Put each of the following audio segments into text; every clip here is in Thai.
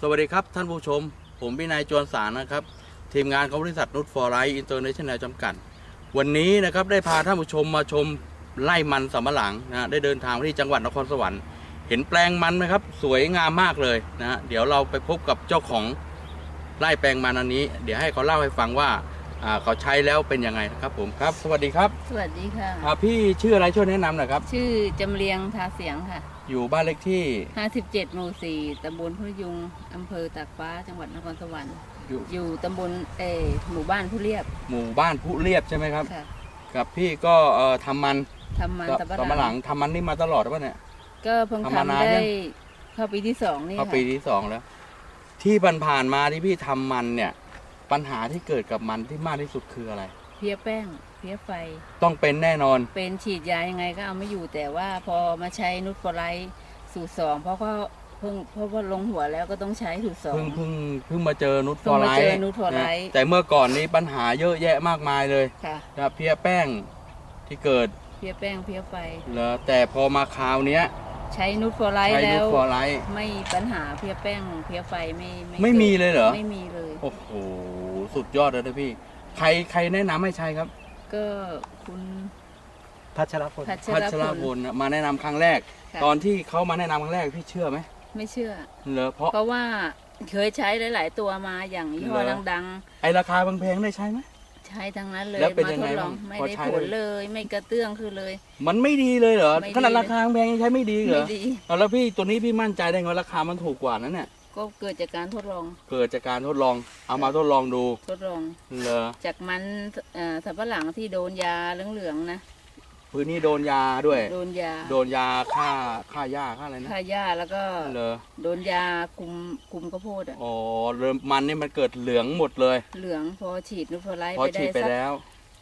สวัสดีครับท่านผู้ชม ผมวินัยจวนสารนะครับ ทีมงานของบริษัทนุชฟอร์ไรอินเตอร์เนชั่นแนลจำกัด วันนี้นะครับได้พาท่านผู้ชมมาชมไร่มันสำปะหลังนะฮะได้เดินทางไปที่จังหวัดนครสวรรค์ เห็นแปลงมันไหมครับ สวยงามมากเลยนะฮะเดี๋ยวเราไปพบกับเจ้าของไร่แปลงมันอันนี้ เดี๋ยวให้เขาเล่าให้ฟังว่าอ่าเขาใช้แล้วเป็นยังไงนะครับผมครับ สวัสดีครับสวัสดีค่ะ อ่าพี่ชื่ออะไรช่วยแนะนำหน่อยครับ ชื่อจำเรียงทาเสียงค่ะ อยู่บ้านเลขที่ 57หมู่4ตำบลพุทธยุงอำเภอตากฟ้า จังหวัดนครสวรรค์ อยู่อยู่ตำบลเออหมู่บ้านผู้เรียบหมู่บ้านผู้เรียบใช่ไหมครับ ค่ะกับพี่ก็เอ่อทำมันทำมันก็สับสำปะหลังทำมันนี่มาตลอดหรือเปล่าเนี่ย ก็เพิ่งทำมานานทำได้ยังเข้าปีที่สองนี่เข้าค่ะปีที่สองแล้ว ที่ผ่านๆมาที่พี่ทำมันเนี่ย ปัญหาที่เกิดกับมันที่มากที่สุดคืออะไร เพี้ยแป้ง เพี้ยไฟ ต้องเป็นแน่นอน เป็นฉีดยายังไงก็เอาไม่อยู่แต่ว่าพอมาใช้นุชฟอร์ไลท์สูตรสองเพราะก็เพิ่งเพราะว่าลงหัวแล้วก็ต้องใช้สูตรสอง เพิ่งเพิ่งเพิ่งมาเจอนุชฟเพิ่องร์ไลมาเจอท์นุชฟอร์ไลท์ นะแต่เมื่อก่อนนี้ปัญหาเยอะแยะมากมายเลยค่ะนะครับเพี้ยแป้งที่เกิดเพี้ยแป้งเพี้ยไฟ เหรอแต่พอมาคราวเนี้ยใช้นุชฟอร์ไลท์ใช้แล้นุชว ฟอร์ไลท์ ไม่ปัญหาเพี้ยแป้งเพี้ยไฟไม่ไม่มีเลยเหรอ ไม่มีเลย โอ้โห สุดยอดเลยนะพี่ ใครใครแนะนำให้ใช้ครับก็คุณพัชรพลพัชพัรชพรลพลน่ะมาแนะนำครั้งแรก ค่ะตอนที่เขามาแนะนำครั้งแรกพี่เชื่อไหมไม่เชื่อ เหรอเพราะ เพราะว่าเคยใช้หลาย ๆ ตัวมาอย่างยี่ห้อเหรอ ดังไอราคาแพงๆได้ใช้ไหม ๆ ใช้ทั้งนั้นเลยแล้วเป็นมายังทไงดลองบ้างไม่พอได้ใช้ผลเลยเลยไม่กระเตื้องคือเลย มันไม่ดีเลยเหรอไม่ดี ขนาดราคาแพงยังใช้ไม่ดีเหรไม่อดี เอาแล้วพี่ตัวนี้พี่มั่นใจได้ไงว่าราคามันถูกกว่านั้นเนี่ย ก็เกิดจากการทดลอง เกิดจากการทดลอง เอามาทดลองดูทดลอง เหรอ จากมันเอ่อสับปะหลังที่โดนยาเหลืองๆนะ พื้นนี้โดนยาด้วย โดนยา โดนยาฆ่าฆ่าหญ้าฆ่าอะไรนะ ฆ่าหญ้าแล้วก็เหรอ โดนยาคุมคุมข้าวโพดอะอ๋อเริ่มมันนี่มันเกิดเหลืองหมดเลย เหลืองพอฉีดนูตฟลายพอไปได้ฉีดไปสักแล้ว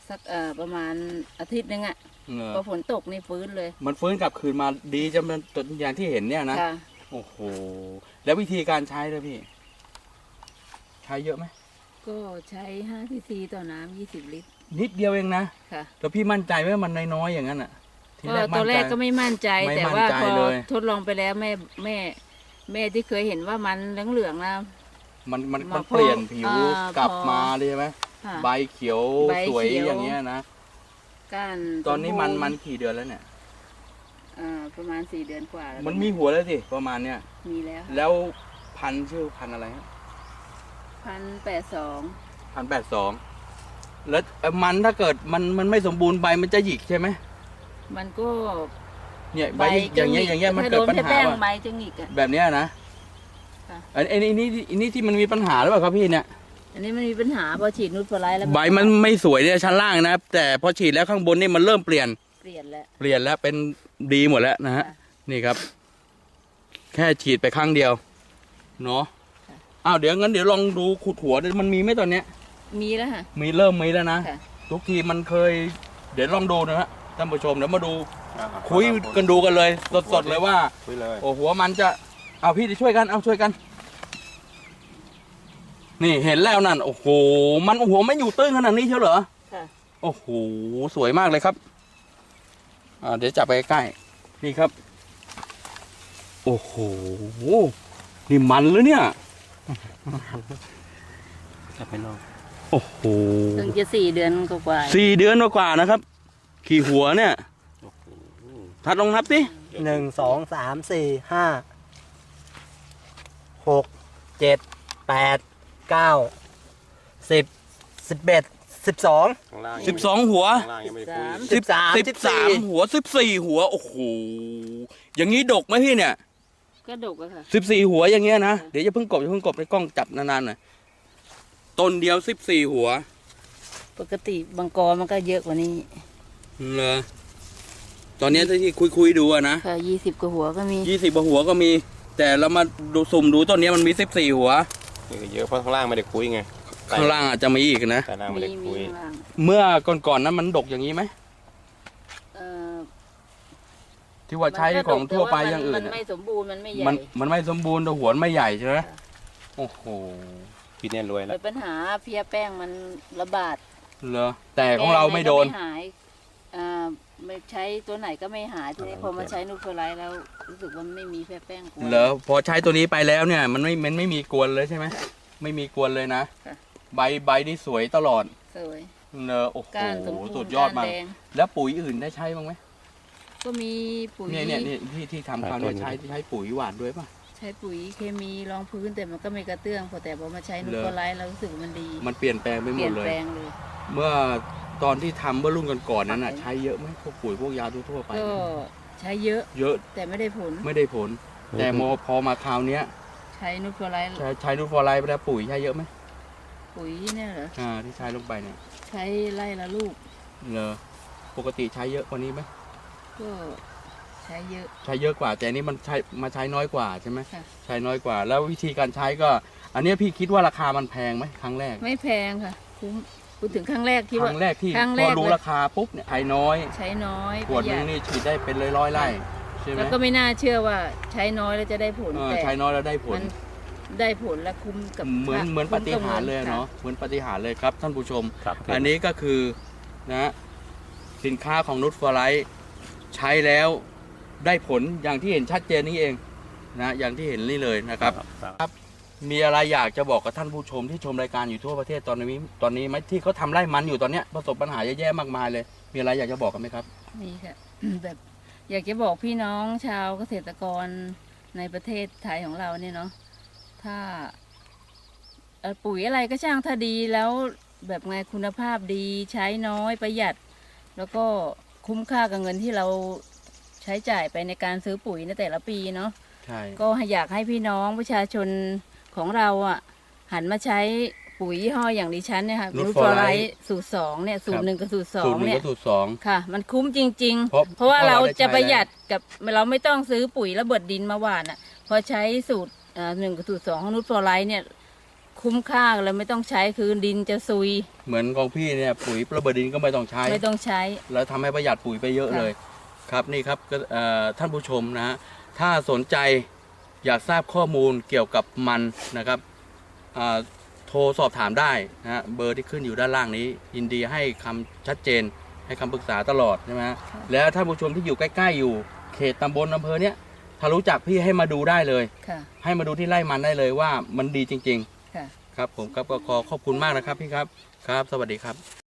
สักเอ่อประมาณอาทิตย์นึงอะเหรอพอฝนตกนี่ฟื้นเลย มันฟื้นกลับคืนมาดีจำเป็นอย่างที่เห็นเนี่ยนะ ค่ะ โอ้โห แล้ววิธีการใช้เลยพี่ ใช้เยอะไหม ก็ใช้5ซีซีต่อน้ำ20 ลิตรนิดเดียวเองนะ ค่ะ แล้วพี่มั่นใจไหมว่ามันน้อยๆอย่างนั้นอะทีก็แรกตมั่อนนแรใจกก็ไม่มั่นใจ ไม่แต่มั่นว่าใจพอเลย ทดลองไปแล้วแม่แม่แม่ที่เคยเห็นว่ามันเหลืองๆนะ มันมันมามันพอเปลี่ยนผิวอ่ากลับพอ มาเลยใช่ไหมค่ะ ใบเขียวใบสวยเขียว อย่างเงี้ยนะ ก้านตอนนี้มันสบูรณ์มันกี่เดือนแล้วเนี่ย อ่าประมาณ4เดือนกว่าแล้วมันมีหัวแล้วสิประมาณเนี้ยมีแล้วแล้วพันธุ์ชื่อพันธุ์อะไรฮะพันแปดสองพันแปดสองแล้วเอ่อมันถ้าเกิดมันมันไม่สมบูรณ์ใบมันจะหยิกใช่ไหมมันก็เนี่ยใบอย่างเงี้ยอย่างเงี้ยมันถ้าเกิโดดนปัญหาแป้งว่าใบจะหงิกอะ แบบเนี้ยนะค่ะ อันอันนี้นี่อันนี้ที่มันมีปัญหาหรือเปล่าครับพี่เนี่ย อันนี้มันมีปัญหาพอฉีดนูตฟลายแล้วใบมันไม่สวยเนี่ยชั้นล่างนะแต่พอฉีดแล้วข้างบนนี่มันเริ่มเปลี่ยน เปลี่ยนแล้ว เปลี่ยนแล้วเป็น ดีหมดแล้วนะฮะค่ะนี่ครับ แค่ฉีดไปครั้งเดียว เนาะค่ะอ้าวเดี๋ยวงั้นเดี๋ยวลองดูขุดหัวดิมันมีไหมตอนเนี้ย มีแล้วค่ะ มีเริ่มมีแล้วนะค่ะทุกทีมันเคย เดี๋ยวลองดูนะฮะท่านผู้ชมเดี๋ยวมาดู คุยกันดูกันเลย สดๆเลยว่าคุยเลยโอ้หัวมันจะ เอาพี่ช่วยกัน เอาช่วยกัน นี่เห็นแล้วนั่น โอ้โห มันหัวไม่อยู่ตื้นขนาดนี้เชียวเหรอค่ะโอ้โห สวยมากเลยครับอ่า เดี๋ยวจับไปใกล้ๆนี่ครับ โอ้โห นี่มันเลยเนี่ย จับไปนอกโอ้โหเพิ่งจะสี่เดือนกว่าๆสี่เดือนกว่าๆนะครับ ขี่หัวเนี่ยทัดลองนับสิหนึ่งสองสามสี่ห้าหกเจ็ดแปดเก้าสิบสิบเอ็ด สิบสอง ข้างล่างสิบสองหัว ข้างล่างยังไม่ได้คุย สิบสามสิบสามหัวสิบสี่หัว โอ้โห อย่างนี้ดกไหมพี่เนี่ยก็ดกอะค่ะ สิบสี่หัวอย่างเงี้ยนะ เดี๋ยวจะเพิ่งกบจะเพิ่งกบในกล้องจับนานๆหน่อยต้นเดียวสิบสี่หัว ปกติบางกอมันก็เยอะกว่านี้เหรอ ตอนนี้ที่คุยคุยๆดูอะนะค่ะยี่สิบกว่าหัวก็มี ยี่สิบหัวก็มี แต่เรามาดูสุ่มดูต้นนี้มันมีสิบสี่หัวนี่ก็เยอะเพราะข้างล่างไม่ได้คุยไง ข้างล่างอาจจะมีอีกนะแต่ล่างไม่มีได้มีคุยข้างล่างเมื่อก่อนๆนั้นมันดกอย่างนี้ไหม เอ่อที่ว่าใช้ของทั่วไปอย่างอื่มันนอะไม่สมบูรณ์มันไม่ใหญ่มันมันไม่สมบูรณ์แต่หัวมันไม่ใหญ่ใช่ไหมโอ้โหพี่เนี่ยรวยแล้เป็วนปัญหาเพลียแป้งมันระบาดเหรอแต่ของเราไม่โดน แป้งก็หายอ่าไม่ใช้ตัวไหนก็ไม่หายทีนี้อ่าพอมาโอเคใช้นูตเฟอร์ไลท์แล้วรู้สึกว่าไม่มีแพ้แป้งกวน เหรอพอใช้ตัวนี้ไปแล้วเนี่ย มันไม่มันไม่มีกวนเลยใช่ไหมไม่มีกวนเลยนะ ค่ะ ใบใบนี่สวยตลอดสวย เนอะโอ้โหก้านสมบูรณ์สุดยอดมาก ก้นแดง แล้วปุ๋ยอื่นได้ใช้บ้างไหมก็มีปุ๋ยเนี่ยเนี่ยเนี่ยที่ที่ทำคราวเนี้ยใช้ใช้ปุ๋ยหวานด้วยป่ะ ใช้ปุ๋ยเคมีรองพื้นแต่มันก็ไม่กระเตื้องพอแต่พอมาใช้นูตเหรอเฟอร์ไลท์เรารู้สึกว่ามันดีมันเปลี่ยนแปลงไปเปหมลี่ยดนเลย แปลงเลย เมื่อตอนที่ทำเมื่อรุ่นก่อนๆนั้นน่ะค่ะใช้เยอะไหมพวกปุ๋ยพวกยาทั่วๆไป ก็ใช้เยอะเยอะแต่ไม่ได้ผลไม่ได้ผล แต่มอพอมาคราวเนี้ยใช้นูตเฟอร์ไลท์ใช้ใช้นูตฟอร์ไลท์ไปแล้วปุ๋ยใช้เยอะไหม ปุ๋ยเนี่ยเหรออ่าที่ใช้ลงไปเนี่ย ใช้ไล่ละลูกเลอปกติใช้เยอะกว่านี้ไหมก็ใช้เยอะ ใช้เยอะกว่า แต่อันนี้มันใช้มาใช้น้อยกว่าใช่ไหมค่ะ ใช้น้อยกว่า แล้ววิธีการใช้ก็ อันเนี้ยพี่คิดว่าราคามันแพงไหมครั้งแรกไม่แพงค่ะคุ้มพูดถึงครั้งแรกที่คว่า รั้งแรกที่ครั้งแรพกอรู้เลย ราคาปุ๊บเนี่ยใช้น้อยใช้น้อยขวดประหนึยังนี่ฉีดได้เป็นร้อยร้อยๆไร่ใช่ไหมแล้วก็ไม่น่าเชื่อว่าใช้น้อยแล้วจะได้ผลเออแต่ใช้น้อยแล้วได้ผล มัน ได้ผลและคุ้มกับเหมือนค่าเหมือนปคุ้ฏิกับหารย์เลยงิเนาะเหมือนปฏิหารย์เลยครับ ท่านผู้ชม ครับอันนี้ก็คือนะสินค้าของนุชฟอร์ไลท์ใช้แล้วได้ผลอย่างที่เห็นชัดเจนนี้เองนะอย่างที่เห็นนี่เลยนะครับ ครับ มีอะไรอยากจะบอกกับท่านผู้ชมที่ชมรายการอยู่ทั่วประเทศตอนนี้ตอนนี้ไหมที่เขาทำไร่มันอยู่ตอนเนี้ยประสบปัญหาเยอะแยะมากมายเลย มีอะไรอยากจะบอกกันไหมครับนี่ค่ะแบบอยากจะบอกพี่น้องชาวเกษตรกรในประเทศไทยของเราเนี่ยเนาะ ถ้าเอ่อปุ๋ยอะไรก็ช่างถ้าดีแล้วแบบไงคุณภาพดีใช้น้อยประหยัด แล้วก็คุ้มค่ากับเงินที่เราใช้จ่ายไปในการซื้อปุ๋ยในแต่ละปีเนาะใช่ก็อยากให้พี่น้องประชาชนของเราอะ หันมาใช้ปุ๋ยยี่ห้ออย่างดิฉันเนี่ยค่ะ Nude นู for ฟอร์ไล Light ท์สูตรสองเนี่ยสูตครัรบหนึ่งกับสูตรสอสูตงรหนึ่งเนี่ยก็สูตรสองค่ะ มันคุ้มจริงเพราะๆเพราะว่าเพราะเราเราได้จะใช้ประหยัดกับเราไม่ต้องซื้อปุ๋ยระเบิดดินมาหว่านอะ พอใช้สูตรเอ่อ หนึ่งกับสูตรสองของนูตฟอร์ไลท์เนี่ย คุ้มค่าเลยไม่ต้องใช้คือดินจะซุย เหมือนของพี่เนี่ยปุ๋ยระเบิดดินก็ไม่ต้องใช้ ไม่ต้องใช้ แล้วทำให้ประหยัดปุ๋ยไปเยอะค่ะเลย ครับนี่ครับก็เอ่อท่านผู้ชมนะฮะถ้าสนใจอยากทราบข้อมูลเกี่ยวกับมันนะครับอ่าโทรสอบถามได้นะฮะเบอร์ที่ขึ้นอยู่ด้านล่างนี้ ยินดีให้คำชัดเจนให้คำปรึกษาตลอดใช่ไหมฮะแล้วท่านผู้ชมที่อยู่ใกล้ ๆ อยู่เขตตำบลอำเภอเนี้ย ถ้ารู้จักพี่ให้มาดูได้เลย ค่ะ ให้มาดูที่ไร่มันได้เลยว่ามันดีจริง ค่ะ ๆ ครับผมครับก็ขอขอบคุณมากนะครับพี่ครับครับ สวัสดีครับ